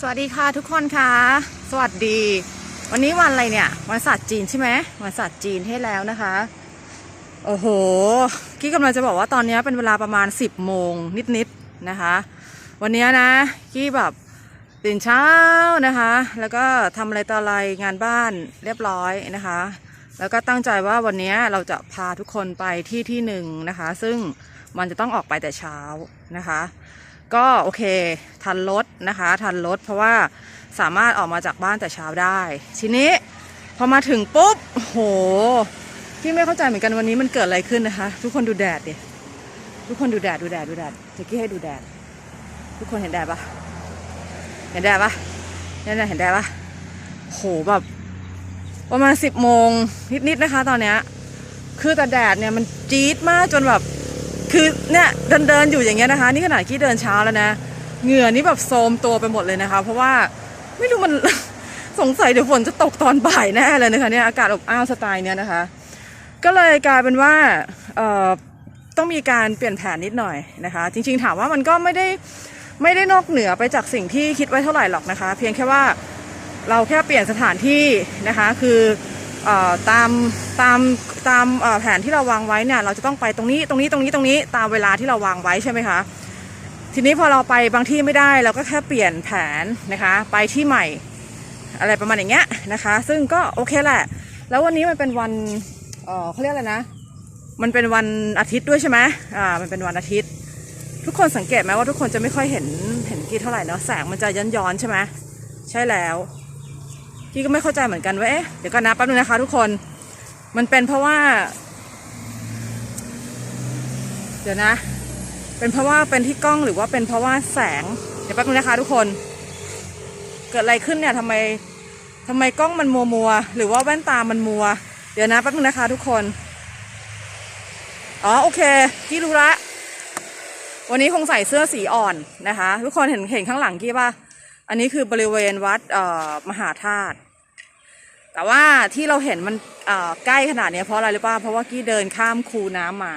สวัสดีค่ะทุกคนค่ะ สวัสดี วันนี้วันอะไรเนี่ย วันศาสตร์จีนใช่ไหมวันศาสตร์จีนให้แล้วนะคะ โอ้โหกี้กำลังจะบอกว่าตอนนี้เป็นเวลาประมาณ 10โมงนิดๆนะคะ วันนี้นะกี้แบบตื่นเช้านะคะ แล้วก็ทำอะไรต่ออะไรงานบ้านเรียบร้อยนะคะ แล้วก็ตั้งใจว่าวันนี้เราจะพาทุกคนไปที่ที่หนึ่งนะคะ ซึ่งมันจะต้องออกไปแต่เช้านะคะ ก็โอเคทันรถนะคะ ทันรถเพราะว่าสามารถออกมาจากบ้านแต่เช้าได้ ทีนี้พอมาถึงปุ๊บโอ้โหพี่ไม่เข้าใจเหมือนกันวันนี้มันเกิดอะไรขึ้นนะคะ ทุกคนดูแดดดิทุกคนดูแดดดูแดดดูแดดเจ๊กี้ให้ดูแดด ทุกคนเห็นแดดปะเห็นแดดปะนี่ยนะเห็นแดดปะโอ้โหแบบประมาณสิบโมงนิดๆนะคะ ตอนเนี้ยคือแต่แดดเนี่ยมันจี๊ดมากจนแบบ คือเนี่ยเดินเดินอยู่อย่างเงี้ยนะคะ นี่ขนาดกี้เดินเช้าแล้วนะเหงื่อนี่แบบโทมตัวไปหมดเลยนะคะ เพราะว่าไม่รู้มันสงสัยเดี๋ยวฝนจะตกตอนบ่ายแน่เลยนะคะเนี่ยอากาศอบอ้าวสไตล์เนี้ยนะคะ ก็เลยกลายเป็นว่าเอ่อต้องมีการเปลี่ยนแผนนิดหน่อยนะคะ จริง ๆ ถามว่ามันก็ไม่ได้ไม่ได้นอกเหนือไปจากสิ่งที่คิดไว้เท่าไหร่หรอกนะคะ เพียงแค่ว่าเราแค่เปลี่ยนสถานที่นะคะ คือ ตามตามตามแผนที่เราวางไว้เนี่ยเราจะต้องไปตรงนี้ตรงนี้ตรงนี้ตรงนี้ตามเวลาที่เราวางไว้ใช่ไหมคะทีนี้พอเราไปบางที่ไม่ได้เราก็แค่เปลี่ยนแผนนะคะไปที่ใหม่อะไรประมาณอย่างเงี้ยนะคะ ซึ่งก็โอเคแหละ แล้ววันนี้มันเป็นวันเออเขาเรียกอะไรนะ มันเป็นวันอาทิตย์ด้วยใช่ไหมอ่ามันเป็นวันอาทิตย์ ทุกคนสังเกตไหมว่าทุกคนจะไม่ค่อยเห็นเห็นกี่เท่าไหร่เนาะแสงมันจะย้อนย้อนใช่ไหมใช่แล้ว พี่ก็ไม่เข้าใจเหมือนกันว่าเอ๊ะเดี๋ยวก่อนนะแป๊บนึงนะคะ ทุกคนมันเป็นเพราะว่า เดี๋ยวนะ เป็นเพราะว่าเป็นที่กล้องหรือว่าเป็นเพราะว่าแสง เดี๋ยวแป๊บนึงนะคะ ทุกคน เกิดอะไรขึ้นเนี่ยทำไมทำไมกล้องมันมัวมัวหรือว่าแว่นตามันมัว เดี๋ยวนะแป๊บนึงนะคะ ทุกคนอ๋อโอเคพี่รู้ละวันนี้คงใส่เสื้อสีอ่อนนะคะ ทุกคนเห็นเห็นข้างหลังกี้ป่ะอันนี้คือบริเวณวัดมหาธาตุ แต่ว่าที่เราเห็นมันใกล้ขนาดนี้เพราะอะไรหรือเปล่าเพราะว่ากี้เดินข้ามคูน้ำมา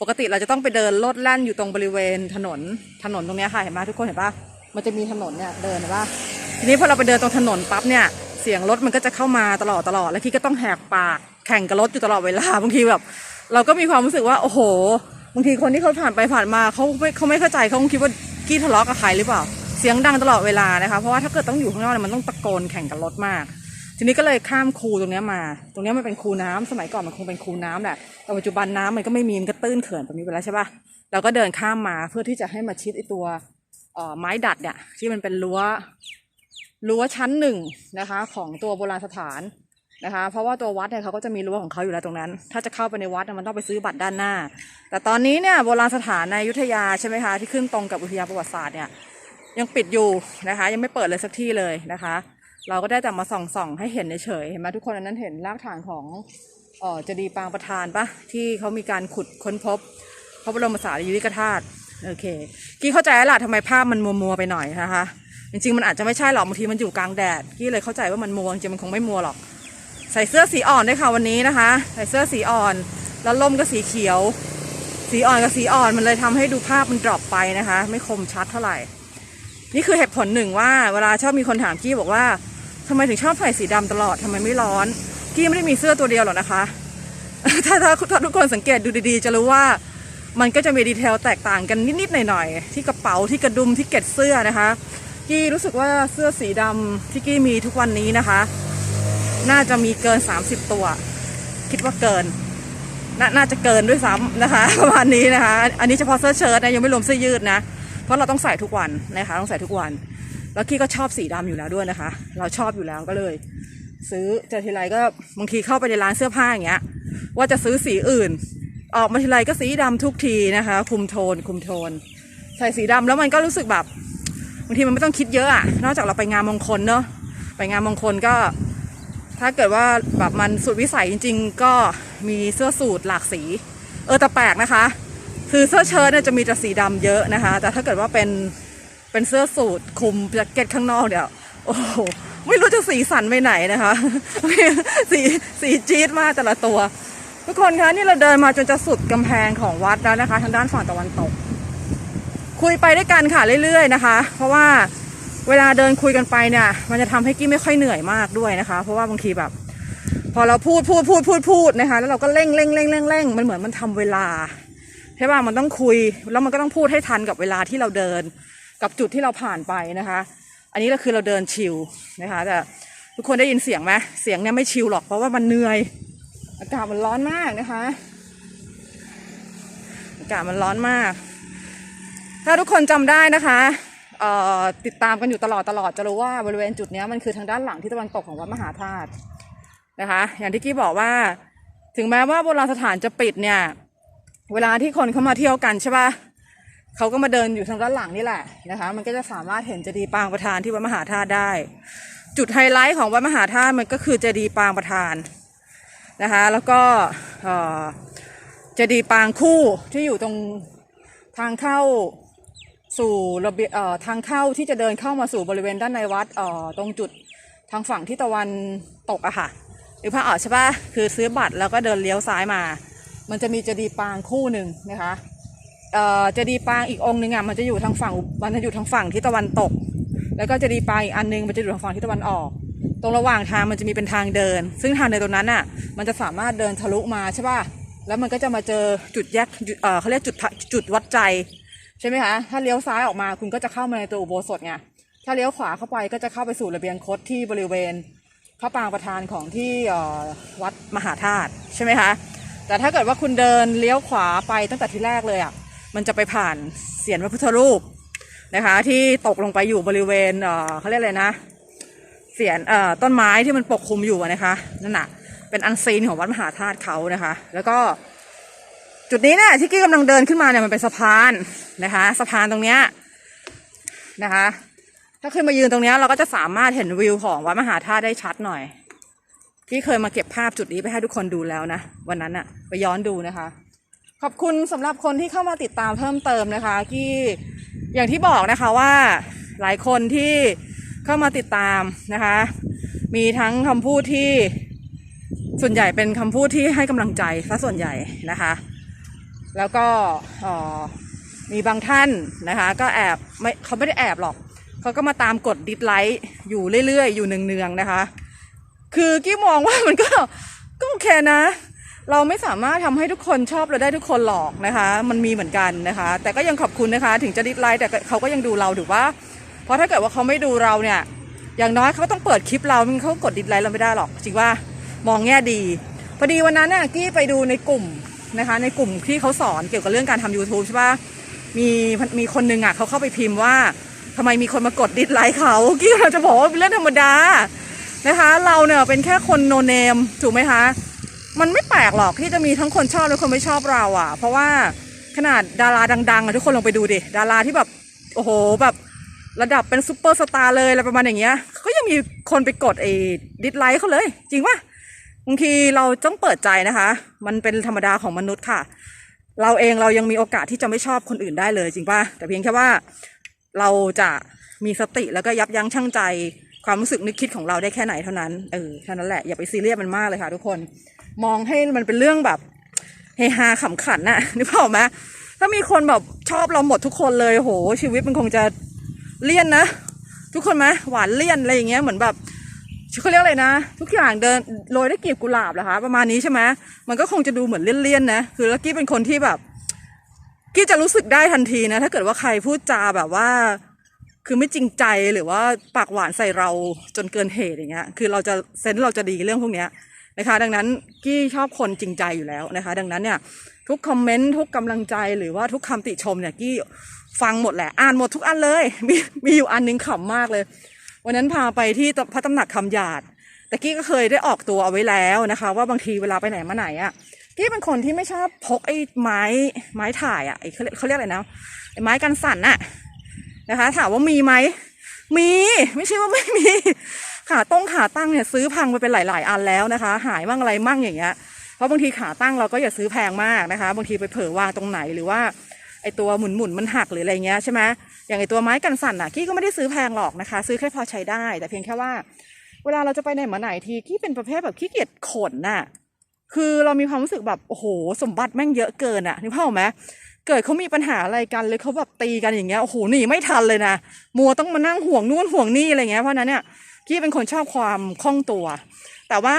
ปกติเราจะต้องไปเดินลดแล่นอยู่ตรงบริเวณถนนถนนตรงนี้ค่ะเห็นไหมทุกคนเห็นปะมันจะมีถนนเนี่ยเดินเห็นปะทีนี้พอเราไปเดินตรงถนนปั๊บเนี่ยเสียงรถมันก็จะเข้ามาตลอดตลอดแล้วกี้ก็ต้องแหกปากแข่งกับรถอยู่ตลอดเวลาบางทีแบบเราก็มีความรู้สึกว่าโอ้โหบางทีคนที่เขาผ่านไปผ่านมาเขาไม่เขาไม่เข้าใจเขาคงคิดว่ากี้ทะเลาะกับใครหรือเปล่า เสียงดังตลอดเวลานะคะเพราะว่าถ้าเกิดต้องอยู่ข้างนอกเนี่ยมันต้องตะโกนแข่งกับรถมาก ทีนี้ก็เลยข้ามคูตรงนี้มา ตรงนี้มันเป็นคูน้ำสมัยก่อนมันคงเป็นคูน้ำแหละ แต่ปัจจุบันน้ำมันก็ไม่มีมันก็ตื้นเขื่อนแบบนี้ไปแล้วใช่ปะเราก็เดินข้ามมาเพื่อที่จะให้มาชิดไอตัวไม้ดัดเนี่ยที่มันเป็นรั้วรั้วชั้นหนึ่งนะคะ ของตัวโบราณสถานนะคะ เพราะว่าตัววัดเนี่ยเขาก็จะมีรั้วของเขาอยู่แล้วตรงนั้น ถ้าจะเข้าไปในวัดน่ะมันต้องไปซื้อบัตรด้านหน้า แต่ตอนนี้เนี่ยโบราณสถานในยุธยาใช่ไหมคะที่ขึ้นตรงกับอุทยานประวัติศาสตร์เนี่ยยังปิดอยู่นะคะ ยังไม่เปิดเลยสักที่เลยนะคะ เราก็ได้แต่มาส่องส่องให้เห็นเฉยเห็นไหมทุกคนอันนั้นเห็นรากฐานของเออเจดีปางประธานปะที่เขามีการขุดค้นพบพระบรมสารีริกธาตุโอเคกี้เข้าใจแล้วล่ะทำไมภาพมันมัวๆไปหน่อยนะคะจริงๆมันอาจจะไม่ใช่หรอกบางทีมันอยู่กลางแดดกี้เลยเข้าใจว่ามันมัวจริงมันคงไม่มัวหรอก ใส่เสื้อสีอ่อนด้วยค่ะวันนี้นะคะ ใส่เสื้อสีอ่อน แล้วล่มก็สีเขียว สีอ่อนกับสีอ่อนมันเลยทำให้ดูภาพมันดรอปไปนะคะ ไม่คมชัดเท่าไหร่ นี่คือเหตุผลหนึ่งว่าเวลาชอบมีคนถามกี้บอกว่า ทำไมถึงชอบใส่สีดำตลอดทำไมไม่ร้อน กี้ไม่ได้มีเสื้อตัวเดียวหรอกนะคะ ถ้าถ้าถ้าทุกคนสังเกตดูดีๆ จะรู้ว่ามันก็จะมีดีเทลแตกต่างกันนิดๆหน่อยๆที่กระเป๋าที่กระดุมที่เก็ดเสื้อนะคะ กี้รู้สึกว่าเสื้อสีดำที่กี้มีทุกวันนี้นะคะ น่าจะมีเกิน 30 ตัว คิดว่าเกินนน่าจะเกินด้วยซ้ำนะคะประมาณนี้นะคะ อันนี้เฉพาะเสื้อเชิ้ตนะยังไม่รวมเสื้อยืดนะ เพราะเราต้องใส่ทุกวันนะคะต้องใส่ทุกวัน แล้วกี้ก็ชอบสีดำอยู่แล้วด้วยนะคะ เราชอบอยู่แล้วก็เลย ซื้อเจอทีไรก็บางทีเข้าไปในร้านเสื้อผ้าอย่างเงี้ย ว่าจะซื้อสีอื่น ออกมาทีไรก็สีดำทุกทีนะคะ คุมโทน คุมโทน ใส่สีดำแล้วมันก็รู้สึกแบบบางทีมันไม่ต้องคิดเยอะอะนอกจากเราไปงานมงคลเนาะไปงานมงคลก็ ถ้าเกิดว่าแบบมันสุดวิสัยจริง ๆ ก็มีเสื้อสูทหลากสี เออแต่แปลกนะคะ คือเสื้อเชิ้ตเนี่ยจะมีแต่สีดำเยอะนะคะ แต่ถ้าเกิดว่าเป็น เป็นเสื้อสูทคลุมแจ็คเก็ตข้างนอกเนี่ยวโอ้โหไม่รู้จะสีสันไปไหนนะคะ สีสีจี๊ดมากแต่ละตัว ทุกคนคะนี่เราเดินมาจนจะสุดกำแพงของวัดแล้วนะคะ ทางด้านฝั่งตะวันตก คุยไปด้วยกันค่ะเรื่อย ๆ นะคะ เพราะว่าเวลาเดินคุยกันไปเนี่ย มันจะทำให้กี้ไม่ค่อยเหนื่อยมากด้วยนะคะ เพราะว่าบางทีแบบ พอเราพูดพูดพูดพูดพูดนะคะ แล้วเราก็เร่งเร่งเร่งเร่งเร่งมันเหมือนมันทำเวลาใช่ป่ะมันต้องคุยแล้วมันก็ต้องพูดให้ทันกับเวลาที่เราเดิน กับจุดที่เราผ่านไปนะคะ อันนี้ก็คือเราเดินชิลนะคะแต่ทุกคนได้ยินเสียงไหมเสียงเนี่ยไม่ชิลหรอกเพราะว่ามันเหนื่อย อากาศมันร้อนมากนะคะ อากาศมันร้อนมาก ถ้าทุกคนจำได้นะคะเอ่อติดตามกันอยู่ตลอดตลอดจะรู้ว่าบริเวณจุดนี้มันคือทางด้านหลังที่ตะวันตกของวัดมหาธาตุนะคะ อย่างที่กี้บอกว่า ถึงแม้ว่าโบราณสถานจะปิดเนี่ย เวลาที่คนเข้ามาเที่ยวกันใช่ปะ เขาก็มาเดินอยู่ทางด้านหลังนี่แหละนะคะ มันก็จะสามารถเห็นเจดีย์ปางประธานที่วัดมหาธาตุได้ จุดไฮไลท์ของวัดมหาธาตุมันก็คือเจดีย์ปางประธานนะคะ แล้วก็เจดีย์ปางคู่ที่อยู่ตรงทางเข้าสู่ระเบียทางเข้าที่จะเดินเข้ามาสู่บริเวณด้านในวัดตรงจุดทางฝั่งที่ตะวันตกอะค่ะหรือพระอ๋อใช่ปะคือซื้อบัตรแล้วก็เดินเลี้ยวซ้ายมา มันจะมีเจดีย์ปางคู่หนึ่งนะคะ เอ่อเจดีย์ปางอีกองค์หนึ่งอะมันจะอยู่ทางฝั่งมันจะอยู่ทางฝั่งที่ตะวันตก แล้วก็เจดีย์ปางอีกอันหนึงมันจะอยู่ทางฝั่งที่ตะวันออก ตรงระหว่างทางมันจะมีเป็นทางเดิน ซึ่งทางเดินตรงนั้นอะ มันจะสามารถเดินทะลุมาใช่ป่ะแล้วมันก็จะมาเจอจุดแยกจุดเออเขาเรียกจุดจุดวัดใจใช่ไหมคะถ้าเลี้ยวซ้ายออกมาคุณก็จะเข้ามาในตัวอุโบสถไงถ้าเลี้ยวขวาเข้าไปก็จะเข้าไปสู่ระเบียงคดที่บริเวณพระปรางประธานของที่วัดมหาธาตุใช่ไหมคะแต่ถ้าเกิดว่าคุณเดินเลี้ยวขวาไปตั้งแต่ที่แรกเลยอะ มันจะไปผ่านเสียนพระพุทธรูปนะคะ ที่ตกลงไปอยู่บริเวณเออเขาเรียกอะไรนะ เสียนเอ่อต้นไม้ที่มันปกคลุมอยู่นะคะนั่นน่ะเป็นอันซีนของวัดมหาธาตุเขานะคะ แล้วก็จุดนี้เนี่ยที่กี้กำลังเดินขึ้นมาเนี่ยมันเป็นสะพานนะคะ สะพานตรงเนี้ยนะคะ ถ้าขึ้นมายืนตรงเนี้ยเราก็จะสามารถเห็นวิวของวัดมหาธาตุได้ชัดหน่อยกี้เคยมาเก็บภาพจุดนี้ไปให้ทุกคนดูแล้วนะ วันนั้นอะไปย้อนดูนะคะ ขอบคุณสำหรับคนที่เข้ามาติดตามเพิ่มเติมนะคะกี้อย่างที่บอกนะคะว่าหลายคนที่เข้ามาติดตามนะคะ มีทั้งคำพูดที่ส่วนใหญ่เป็นคำพูดที่ให้กำลังใจซะส่วนใหญ่นะคะ แล้วก็มีบางท่านนะคะ ก็แอบไม่เขาไม่ได้แอบหรอกเขาก็มาตามกดดิสไลค์อยู่เรื่อยๆ อยู่เนืองๆนะคะ คือกี้มองว่ามันก็ก็โอเคนะ เราไม่สามารถทำให้ทุกคนชอบเราได้ทุกคนหรอกนะคะ มันมีเหมือนกันนะคะ แต่ก็ยังขอบคุณนะคะ ถึงจะดิสไลค์แต่เขาก็ยังดูเราถูกปะเพราะถ้าเกิดว่าเขาไม่ดูเราเนี่ยอย่างน้อยเขาต้องเปิดคลิปเรามันเขากดดิสไลค์เราไม่ได้หรอกจริงว่ามองแง่ดีพอดีวันนั้นเนี่ยกี้ไปดูในกลุ่มนะคะ ในกลุ่มที่เขาสอนเกี่ยวกับเรื่องการทำ YouTube ใช่ปะมีมีคนนึงอะเขาเข้าไปพิมพ์ว่าทำไมมีคนมากดดิสไลค์เขากี้เราจะบอกว่าเป็นเรื่องธรรมดานะคะ เราเนี่ยเป็นแค่คนโนเนมถูกไหมคะ มันไม่แปลกหรอกที่จะมีทั้งคนชอบและคนไม่ชอบเราอะ เพราะว่าขนาดดาราดังๆอะทุกคนลองไปดูดิดาราที่แบบโอ้โหแบบระดับเป็นซูเปอร์สตาร์เลยอะไรประมาณอย่างเงี้ยก็ยังมีคนไปกดไอ้ดิสไลค์เขาเลย จริงปะบางทีเราต้องเปิดใจนะคะ มันเป็นธรรมดาของมนุษย์ค่ะ เราเองเรายังมีโอกาสที่จะไม่ชอบคนอื่นได้เลยจริงปะแต่เพียงแค่ว่าเราจะมีสติแล้วก็ยับยั้งชั่งใจความรู้สึกนึกคิดของเราได้แค่ไหนเท่านั้นเออแค่นั้นแหละอย่าไปซีเรียสมันมากเลยค่ะทุกคน มองให้มันเป็นเรื่องแบบเฮฮาขำขันน่ะนึกภาพออกไหมถ้ามีคนแบบชอบเราหมดทุกคนเลยโห ชีวิตมันคงจะเลี่ยนนะ ทุกคนไหมหวานเลี่ยนอะไรอย่างเงี้ยเหมือนแบบเขาเรียกอะไรนะ ทุกอย่างเดินโรยได้กลีบกุหลาบเหรอคะประมาณนี้ใช่ไหมมันก็คงจะดูเหมือนเลี่ยนๆนะคือแล้วกี้เป็นคนที่แบบกี้จะรู้สึกได้ทันทีนะ ถ้าเกิดว่าใครพูดจาแบบว่า คือไม่จริงใจหรือว่าปากหวานใส่เราจนเกินเหตุอย่างเงี้ย คือเราจะเซนส์เราจะดีเรื่องพวกเนี้ย นะคะ ดังนั้นกี้ชอบคนจริงใจอยู่แล้วนะคะ ดังนั้นเนี่ยทุกคอมเมนต์ทุกกำลังใจหรือว่าทุกคำติชมเนี่ยกี้ฟังหมดแหละอ่านหมดทุกอันเลยมีมีอยู่อันหนึงขำมากเลย วันนั้นพาไปที่พระตำหนักคำหยาดแต่กี้ก็เคยได้ออกตัวเอาไว้แล้วนะคะ ว่าบางทีเวลาไปไหนมาไหนอะกี้เป็นคนที่ไม่ชอบพกไอ้ไม้ไม้ถ่ายอะไอ้เขาเรียกเขาเรียกอะไรนะไอ้ไม้กันสั่นอะนะคะ ถามว่ามีไหมมีไม่ใช่ว่าไม่มี ขาต้องขาตั้งเนี่ยซื้อพังไปเป็นหลาย ๆ อันแล้วนะคะ หายมั่งอะไรมั่งอย่างเงี้ยเพราะบางทีขาตั้งเราก็อย่าซื้อแพงมากนะคะ บางทีไปเผลอวางตรงไหนหรือว่าไอตัวหมุนหมุนมันหักหรืออะไรเงี้ยใช่ไหมอย่างไอตัวไม้กันสั่นอะกี้ก็ไม่ได้ซื้อแพงหรอกนะคะ ซื้อแค่พอใช้ได้ แต่เพียงแค่ว่า เวลาเราจะไปไหนมาไหนทีกี้เป็นประเภทแบบขี้เกียจขนน่ะคือเรามีความรู้สึกแบบโอ้โห สมบัติแม่งเยอะเกินอะนึกภาพไหมเกิดเขามีปัญหาอะไรกันเลยเขาแบบตีกันอย่างเงี้ยโอ้โหหนีไม่ทันเลยนะมัวต้องมานั่งห่วงนู่นห่วงนี่อะไรเงี้ยเพราะนั้นเนี่ย กี้เป็นคนชอบความคล่องตัว แต่ว่า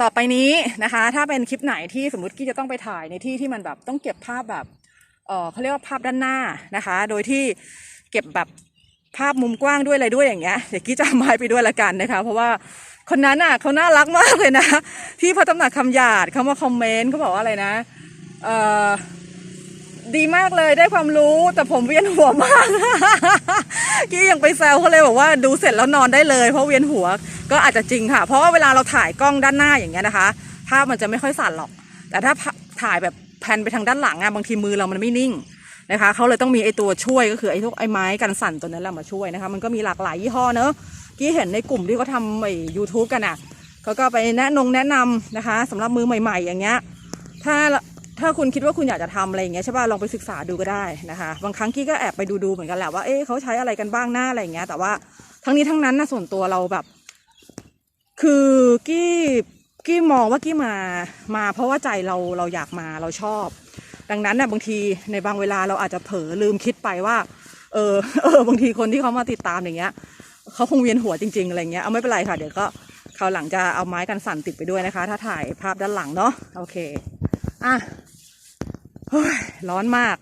ต่อไปนี้นะคะ ถ้าเป็นคลิปไหนที่สมมติกี้จะต้องไปถ่ายในที่ที่มันแบบต้องเก็บภาพแบบเออเขาเรียกว่าภาพด้านหน้านะคะ โดยที่เก็บแบบภาพมุมกว้างด้วยอะไรด้วยอย่างเงี้ยเดี๋ยวกี้จะเอาไม้ไปด้วยละกันนะคะ เพราะว่าคนนั้นอะเขาน่ารักมากเลยนะ ที่พระตำหนักคำหยาดเขามาคอมเมนต์เขาบอกว่าอะไรนะเออ ดีมากเลยได้ความรู้แต่ผมเวียนหัวมาก กี้ยังไปแซวเขาเลยบอกว่าดูเสร็จแล้วนอนได้เลยเพราะเวียนหัวก็อาจจะจริงค่ะ เพราะว่าเวลาเราถ่ายกล้องด้านหน้าอย่างเงี้ยนะคะภาพมันจะไม่ค่อยสั่นหรอก แต่ถ้าถ่ายแบบแพนไปทางด้านหลังอะบางทีมือเรามันไม่นิ่งนะคะเขาเลยต้องมีไอตัวช่วยก็คือไอพวกไอไม้กันสั่นตัวนั้นแหละมาช่วยนะคะ มันก็มีหลากหลายยี่ห้อเนอะกี้เห็นในกลุ่มที่เขาทำไอยูทูบกันอะเขาก็ไปแนะนงแนะนำนะคะสำหรับมือใหม่ ๆ อย่างเงี้ยถ้า ถ้าคุณคิดว่าคุณอยากจะทำอะไรอย่างเงี้ยใช่ป่ะลองไปศึกษาดูก็ได้นะคะ บางครั้งกี้ก็แอบไปดูดูเหมือนกันแหละว่าเอ๊ะเขาใช้อะไรกันบ้างหน้าอะไรอย่างเงี้ย แต่ว่าทั้งนี้ทั้งนั้นนะส่วนตัวเราแบบ คือกี้กี้มองว่ากี้มามา เพราะว่าใจเราเราอยากมาเราชอบ ดังนั้นน่ะบางทีในบางเวลาเราอาจจะเผลอลืมคิดไปว่า เออเออบางทีคนที่เขามาติดตามอย่างเงี้ยเขาคงเวียนหัวจริง ๆอะไรเงี้ยเอาไม่เป็นไรค่ะเดี๋ยวก็คราวหลังจะเอาไม้กันสั่นติดไปด้วยนะคะ ถ้าถ่ายภาพด้านหลังเนาะโอเคอะ ร้อนมาก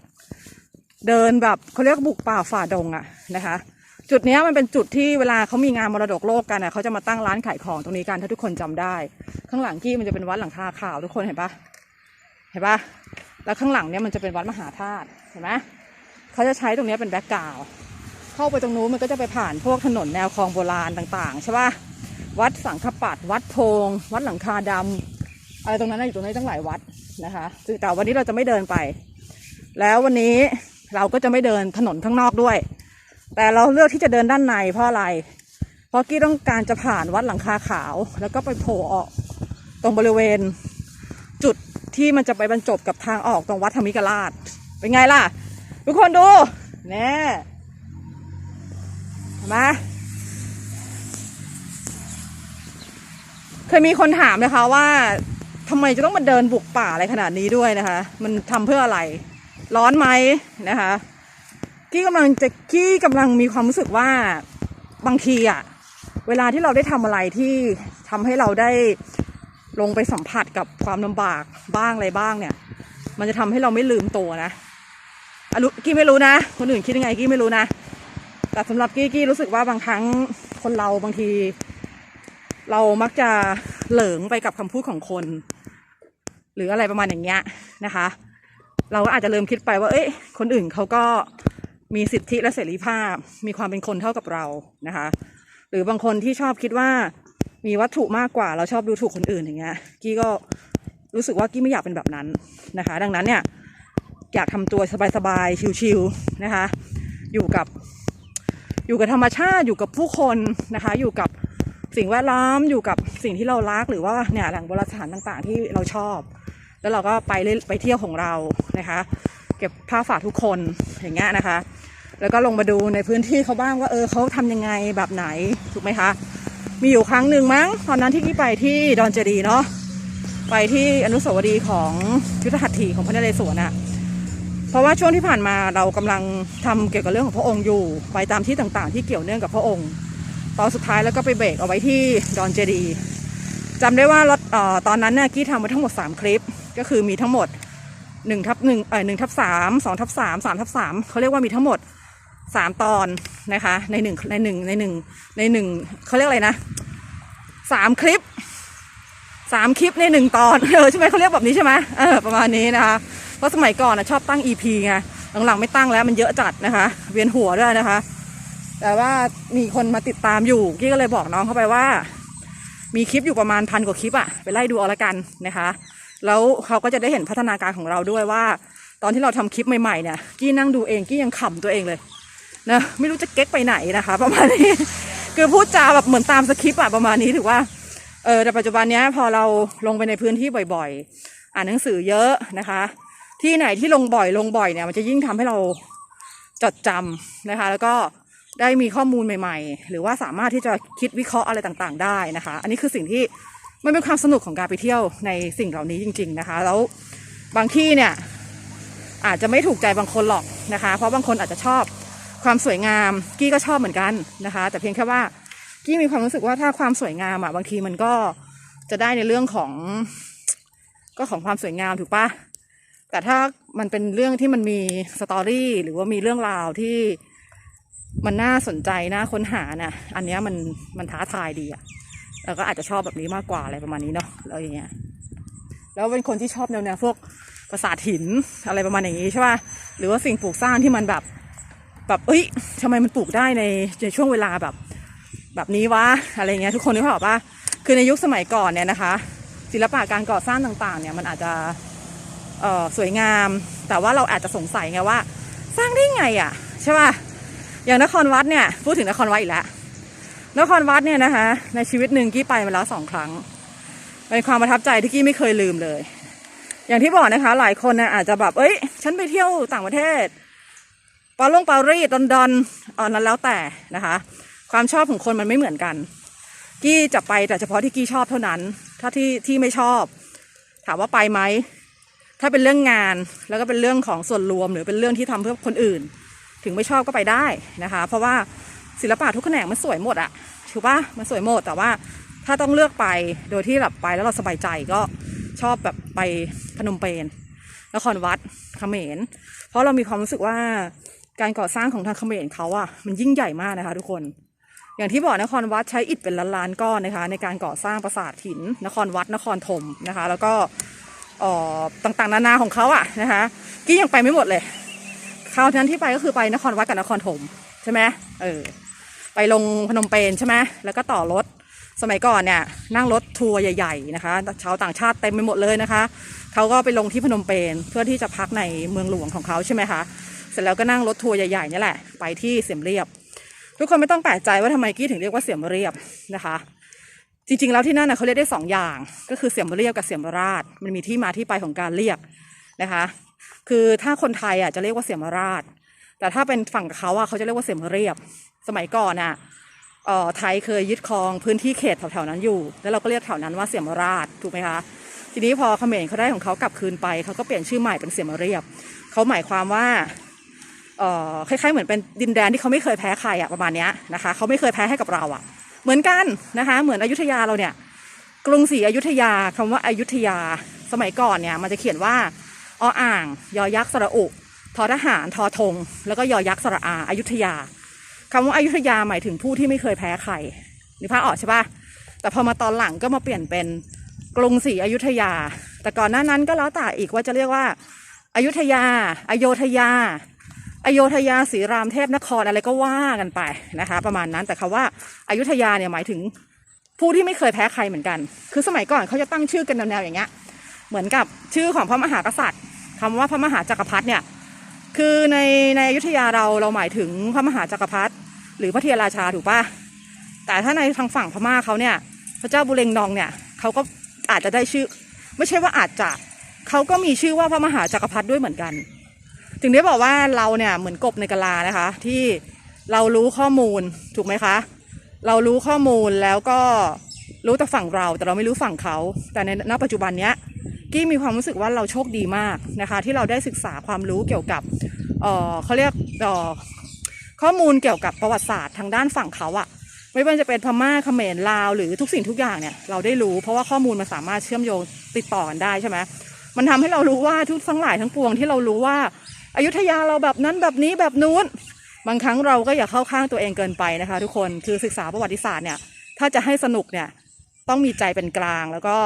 เดินแบบเขาเรียกบุกป่าฝ่าดงอะนะคะ จุดนี้มันเป็นจุดที่เวลาเขามีงานมรดกโลกกันอะเขาจะมาตั้งร้านขายของตรงนี้กันถ้าทุกคนจำได้ ข้างหลังกี้มันจะเป็นวัดหลังคาขาวทุกคนเห็นปะเห็นปะแล้วข้างหลังเนี้ยมันจะเป็นวัดมหาธาตุเห็นไหมเขาจะใช้ตรงนี้เป็นแบ็กกราวเข้าไปตรงนู้นมันก็จะไปผ่านพวกถนนแนวคลองโบราณต่างๆใช่ปะวัดสังฆปัดวัดโพงวัดหลังคาดำอะไรตรงนั้นอยู่ตรงนี้ตั้งหลายวัด นะคะแต่วันนี้เราจะไม่เดินไป แล้ววันนี้เราก็จะไม่เดินถนนข้างนอกด้วย แต่เราเลือกที่จะเดินด้านในเพราะอะไร เพราะกี้ต้องการจะผ่านวัดหลังคาขาว แล้วก็ไปโผล่ออกตรงบริเวณ จุดที่มันจะไปบรรจบกับทางออกตรงวัดธรรมิกราช เป็นไงล่ะ ทุกคนดูแน่เห็นไหมเคยมีคนถามนะคะว่า ทำไมจะต้องมาเดินบุกป่าอะไรขนาดนี้ด้วยนะคะ มันทำเพื่ออะไร ร้อนไหมนะคะกี้กำลังจะกี้กำลังมีความรู้สึกว่าบางทีอะเวลาที่เราได้ทำอะไรที่ทำให้เราได้ลงไปสัมผัสกับความลำบากบ้างอะไรบ้างเนี่ย มันจะทำให้เราไม่ลืมตัวนะอะรู้กี้ไม่รู้นะ คนอื่นคิดยังไงกี้ไม่รู้นะ แต่สำหรับกี้กี้รู้สึกว่าบางครั้งคนเราบางที เรามักจะเหลิงไปกับคำพูดของคน หรืออะไรประมาณอย่างเงี้ยนะคะ เราก็อาจจะเริ่มคิดไปว่า เอ้ยคนอื่นเขาก็มีสิทธิและเสรีภาพ มีความเป็นคนเท่ากับเรานะคะ หรือบางคนที่ชอบคิดว่ามีวัตถุมากกว่าเราชอบดูถูกคนอื่นอย่างเงี้ยกี้ก็รู้สึกว่ากี้ไม่อยากเป็นแบบนั้นนะคะ ดังนั้นเนี่ยอยากทำตัวสบายๆชิวๆนะคะ อยู่กับ อยู่กับธรรมชาติอยู่กับผู้คนนะคะ อยู่กับ สิ่งแวดล้อมอยู่กับสิ่งที่เรารักหรือว่าเนี่ยแหล่งโบราณสถานต่าง ๆ ที่เราชอบ แล้วเราก็ไปเล่นไปเที่ยวของเรานะคะ เก็บภาพฝากทุกคนอย่างเงี้ยนะคะ แล้วก็ลงมาดูในพื้นที่เขาบ้างว่าเออเขาทำยังไงแบบไหนถูกไหมคะมีอยู่ครั้งหนึ่งมั้งตอนนั้นที่กี้ไปที่ดอนเจดีเนาะไปที่อนุสาวรีย์ของยุทธหัตถีของพระนเรศวรน่ะเพราะว่าช่วงที่ผ่านมาเรากำลังทำเกี่ยวกับเรื่องของพระองค์อยู่ ไปตามที่ต่างๆ ที่เกี่ยวเนื่องกับพระองค์ ตอนสุดท้ายแล้วก็ไปเบรกเอาไว้ที่ดอนเจดีย์จำได้ว่ารถตอนนั้นเนี่ยกี้ทำมาทั้งหมด 3 คลิป ก็คือมีทั้งหมด1ทับหนึ่งเอ่อหนึ่งทับสามสองทับสามสามทับสามเขาเรียกว่ามีทั้งหมดสามตอนนะคะในหนึ่งในหนึ่งในหนึ่งในหนึ่งเขาเรียกอะไรนะสามคลิปสามคลิปในหนึ่งตอนเออใช่ไหมเขาเรียกแบบนี้ใช่ไหมเออประมาณนี้นะคะเพราะสมัยก่อนนะชอบตั้ง EP ไงหลังๆไม่ตั้งแล้วมันเยอะจัดนะคะ เวียนหัวด้วยนะคะ แต่ว่ามีคนมาติดตามอยู่กี้ก็เลยบอกน้องเข้าไปว่า มีคลิปอยู่ประมาณพันกว่าคลิปอะไปไล่ดูเอาละกันนะคะ แล้วเขาก็จะได้เห็นพัฒนาการของเราด้วยว่า ตอนที่เราทำคลิปใหม่ๆเนี่ยกี้นั่งดูเองกี้ยังขำตัวเองเลยนะไม่รู้จะเก๊กไปไหนนะคะ ประมาณนี้คือพูดจาแบบเหมือนตามสคริปต์อะประมาณนี้ถือว่าเออแต่ปัจจุบันเนี้ยพอเราลงไปในพื้นที่บ่อยๆ อ่านหนังสือเยอะนะคะ ที่ไหนที่ลงบ่อยลงบ่อยเนี่ยมันจะยิ่งทำให้เราจดจำนะคะ แล้วก็ ได้มีข้อมูลใหม่ ๆ หรือว่าสามารถที่จะคิดวิเคราะห์อะไรต่างๆ ได้นะคะ อันนี้คือสิ่งที่มันเป็นความสนุกของการไปเที่ยวในสิ่งเหล่านี้จริง ๆนะคะ แล้วบางที่เนี่ยอาจจะไม่ถูกใจบางคนหรอกนะคะ เพราะบางคนอาจจะชอบความสวยงาม กี้ก็ชอบเหมือนกันนะคะ แต่เพียงแค่ว่ากี้มีความรู้สึกว่าถ้าความสวยงามอะบางทีมันก็จะได้ในเรื่องของก็ของความสวยงามถูกปะแต่ถ้ามันเป็นเรื่องที่มันมีสตอรี่หรือว่ามีเรื่องราวที่ มันน่าสนใจน่าค้นหาน่ะอันเนี้ยมันมันท้าทายดีอะเราก็อาจจะชอบแบบนี้มากกว่าอะไรประมาณนี้เนาะแล้วอย่างเงี้ยแล้วเป็นคนที่ชอบแนวแนวพวกปราสาทหินอะไรประมาณอย่างนี้ใช่ป่ะหรือว่าสิ่งปลูกสร้างที่มันแบบแบบเอ้ยทำไมมันปลูกได้ในในช่วงเวลาแบบแบบนี้วะอะไรเงี้ยทุกคนนึกออกป่ะคือในยุคสมัยก่อนเนี่ยนะคะ ศิลปะการก่อสร้างต่างๆ เนี่ยมันอาจจะเอ่อสวยงาม แต่ว่าเราอาจจะสงสัยไงว่า สร้างได้ไงอะใช่ป่ะ อย่างนครวัดเนี่ยพูดถึงนครวัดอีกแล้วนครวัดเนี่ยนะคะ ในชีวิตหนึ่งกี้ไปมาแล้วสองครั้งเป็นความประทับใจที่กี้ไม่เคยลืมเลย อย่างที่บอกนะคะ หลายคนนะอาจจะแบบเอ้ย ฉันไปเที่ยวต่างประเทศปาลงปารีสลอนดอนอันนั้นแล้วแต่นะคะ ความชอบของคนมันไม่เหมือนกัน กี้จะไปแต่เฉพาะที่กี้ชอบเท่านั้น ถ้าที่ที่ไม่ชอบ ถามว่าไปไหมถ้าเป็นเรื่องงานแล้วก็เป็นเรื่องของส่วนรวมหรือเป็นเรื่องที่ทำเพื่อคนอื่น ถึงไม่ชอบก็ไปได้นะคะ เพราะว่าศิลปะทุกแขนงมันสวยหมดอะถูกปะมันสวยหมดแต่ว่าถ้าต้องเลือกไปโดยที่แบบไปแล้วเราสบายใจก็ชอบแบบไปพนมเปญนครวัดเขมร เพราะเรามีความรู้สึกว่าการก่อสร้างของทางเขมรเขาอะมันยิ่งใหญ่มากนะคะ ทุกคน อย่างที่บอกนครวัดใช้อิฐเป็นล้านๆก้อนนะคะ ในการก่อสร้างปราสาทหิน นครวัดนครธมนะคะ แล้วก็ออต่างๆ นานาของเขาอะนะคะ กี้ยังไปไม่หมดเลย คราวนั้นที่ไปก็คือไปนครวัดกับนครธมใช่ไหมเออ ไปลงพนมเปญใช่ไหมแล้วก็ต่อรถ สมัยก่อนเนี่ย นั่งรถทัวร์ใหญ่ ๆ นะคะ ชาวต่างชาติเต็มไปหมดเลยนะคะ เขาก็ไปลงที่พนมเปญเพื่อที่จะพักในเมืองหลวงของเขาใช่ไหมคะ เสร็จแล้วก็นั่งรถทัวร์ใหญ่ๆนี่แหละ ไปที่เสียมเรียบ ทุกคนไม่ต้องแปลกใจว่าทำไมกี้ถึงเรียกว่าเสียมเรียบนะคะจริงๆ แล้วที่นั่นนะเขาเรียกได้สองอย่าง ก็คือเสียมเรียบกับเสียมราช มันมีที่มาที่ไปของการเรียกนะคะ คือถ้าคนไทยอะจะเรียกว่าเสียมราช แต่ถ้าเป็นฝั่งเขาอะเขาจะเรียกว่าเสียมเรียบ สมัยก่อนอะเอ่อไทยเคยยึดครองพื้นที่เขตแถวๆนั้นอยู่ แล้วเราก็เรียกแถวนั้นว่าเสียมราชถูกไหมคะทีนี้พอเขมรเขาได้ของเขากลับคืนไปเขาก็เปลี่ยนชื่อใหม่เป็นเสียมเรียบเขาหมายความว่าเอ่อคล้ายๆเหมือนเป็นดินแดนที่เขาไม่เคยแพ้ใครอะประมาณเนี้ยนะคะเขาไม่เคยแพ้ให้กับเราอะเหมือนกันนะคะ เหมือนอยุธยาเราเนี่ยกรุงศรีอยุธยาคำว่าอายุธยาสมัยก่อนเนี่ยมันจะเขียนว่า ออ่าง ยอยักษ์สระอุทอทหารทอธงแล้วก็ยอยักษ์สระอาอายุธยาคำว่าอายุทยาหมายถึงผู้ที่ไม่เคยแพ้ใครนึกภาพออกใช่ปะแต่พอมาตอนหลังก็มาเปลี่ยนเป็นกรุงศรีอยุธยา แต่ก่อนหน้านั้นก็แล้วแต่อีกว่าจะเรียกว่าอายุทยา อโยธยา อโยธยาศรีรามเทพนครอะไรก็ว่ากันไปนะคะ ประมาณนั้นแต่คำว่าอายุทยาเนี่ยหมายถึงผู้ที่ไม่เคยแพ้ใครเหมือนกัน คือสมัยก่อนเขาจะตั้งชื่อกันแนวๆอย่างเงี้ย เหมือนกับชื่อของพระมหากษัตริย์ คำว่าพระมหาจักรพรรดิเนี่ยคือในในอยุธยาเราเราหมายถึงพระมหาจักรพรรดิหรือพระเทียราชาถูกปะแต่ถ้าในทางฝั่งพม่าเขาเนี่ย พระเจ้าบุเรงนองเนี่ยเขาก็อาจจะได้ชื่อ ไม่ใช่ว่าอาจจะเขาก็มีชื่อว่าพระมหาจักรพรรดิด้วยเหมือนกัน ถึงได้บอกว่าเราเนี่ยเหมือนกบในกะลานะคะ ที่เรารู้ข้อมูลถูกไหมคะ เรารู้ข้อมูลแล้วก็รู้แต่ฝั่งเราแต่เราไม่รู้ฝั่งเขา แต่ในณปัจจุบันเนี้ย กี้มีความรู้สึกว่าเราโชคดีมากนะคะ ที่เราได้ศึกษาความรู้เกี่ยวกับเออเขาเรียกเออข้อมูลเกี่ยวกับประวัติศาสตร์ทางด้านฝั่งเขาอะไม่ว่าจะเป็นพม่าเขมรลาว หรือทุกสิ่งทุกอย่างเนี่ยเราได้รู้ เพราะว่าข้อมูลมันสามารถเชื่อมโยงติดต่อกันได้ใช่ไหมมันทำให้เรารู้ว่าทุกทั้งหลายทั้งปวงที่เรารู้ว่าอายุทยาเราแบบนั้นแบบนี้แบบนู้น บางครั้งเราก็อย่าเข้าข้างตัวเองเกินไปนะคะ ทุกคนคือศึกษาประวัติศาสตร์เนี่ยถ้าจะให้สนุกเนี่ยต้องมีใจเป็นกลางแล้วก็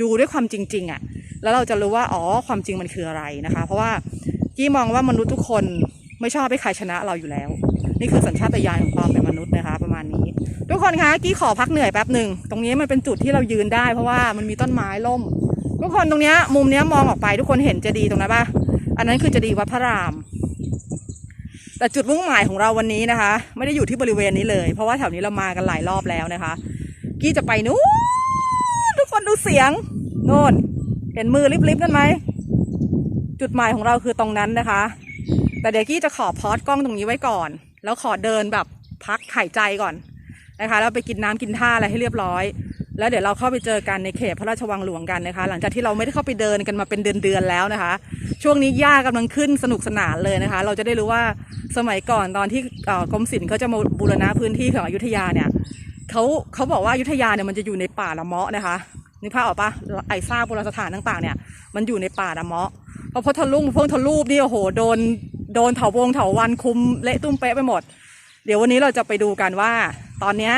ดูด้วยความจริงๆอะ่ะ แล้วเราจะรู้ว่าอ๋อความจริงมันคืออะไรนะคะ เพราะว่ากี้มองว่ามนุษย์ทุกคนไม่ชอบให้ใครชนะเราอยู่แล้ว นี่คือสัญชาตญาณของความเป็นมนุษย์นะคะ ประมาณนี้ ทุกคนคะกี้ขอพักเหนื่อยแป๊บหนึ่งตรงนี้มันเป็นจุดที่เรายืนได้ เพราะว่ามันมีต้นไม้ล่ม ทุกคนตรงเนี้ยมุมเนี้ยมองออกไปทุกคนเห็นเจดีย์ตรงนั้นปะอันนั้นคือเจดีย์วัดพระราม แต่จุดมุ่งหมายของเราวันนี้นะคะ ไม่ได้อยู่ที่บริเวณนี้เลย เพราะว่าแถวนี้เรามากันหลายรอบแล้วนะคะ กี้จะไปนู้น เสียงโน่น เห็นมือลิบๆนั่นไหม จุดหมายของเราคือตรงนั้นนะคะ แต่เดี๋ยวกี้จะขอพอดกล้องตรงนี้ไว้ก่อน แล้วขอเดินแบบพักหายใจก่อนนะคะแล้วไปกินน้ำกินท่าอะไรให้เรียบร้อย แล้วเดี๋ยวเราเข้าไปเจอกันในเขตพระราชวังหลวงกันนะคะ หลังจากที่เราไม่ได้เข้าไปเดินกันมาเป็นเดือนๆแล้วนะคะ ช่วงนี้หญ้ากำลังขึ้นสนุกสนานเลยนะคะ เราจะได้รู้ว่าสมัยก่อนตอนที่กรมศิลป์เขาจะมาบูรณะพื้นที่ของอยุธยาเนี่ยเขาเขาบอกว่าอยุธยาเนี่ยมันจะอยู่ในป่าละเมาะนะคะ นึกภาพออกปะไอ้ซากโบราณสถานต่างๆ เนี่ย มันอยู่ในป่าละเมาะเพราะพทลุงพวกทะลูปนี่โอ้โหโดนโดนเถาวงเถาวันคุมเละตุ้มเป๊ะไปหมด เดี๋ยววันนี้เราจะไปดูกันว่า ตอนเนี้ย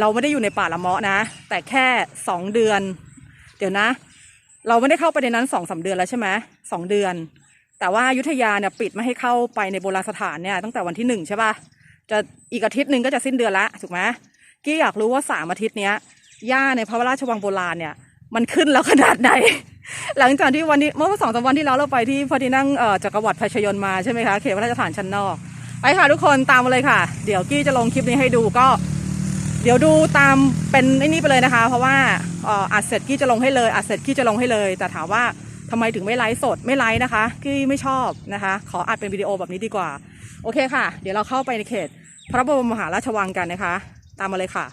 เราไม่ได้อยู่ในป่าละเมาะนะ แต่แค่สองเดือน เดี๋ยวนะ เราไม่ได้เข้าไปในนั้นสองสาเดือนแล้วใช่ไหมสองเดือน แต่ว่ายุทธยาเนี่ยปิดไม่ให้เข้าไปในโบราณสถานเนี่ยตั้งแต่วันที่หนึ่งใช่ปะจะอีกอาทิตย์หนึ่งก็จะสิ้นเดือนละถูกไหมกี้อยากรู้ว่าสามอาทิตย์เนี้ย หญ้าในพระราชวังโบราณเนี่ย มันขึ้นแล้วขนาดไหน หลังจากที่วันนี้เมื่อสองสามวันที่แล้วเราไปที่พอดีนั่งจักรวรรดิพชยนมาใช่ไหมคะเขตพระราชฐานชั้นนอกไปค่ะทุกคนตามมาเลยค่ะ เดี๋ยวกี้จะลงคลิปนี้ให้ดูก็ เดี๋ยวดูตามเป็นไอ้นี่ไปเลยนะคะ เพราะว่าอัดเสร็จกี้จะลงให้เลยอัดเสร็จกี้จะลงให้เลย แต่ถามว่าทำไมถึงไม่ไลฟ์สดไม่ไลฟ์นะคะกี้ไม่ชอบนะคะ ขออัดเป็นวิดีโอแบบนี้ดีกว่า โอเคค่ะ เดี๋ยวเราเข้าไปในเขต พระบรมมหาราชวังกันนะคะ ตามมาเลยค่ะ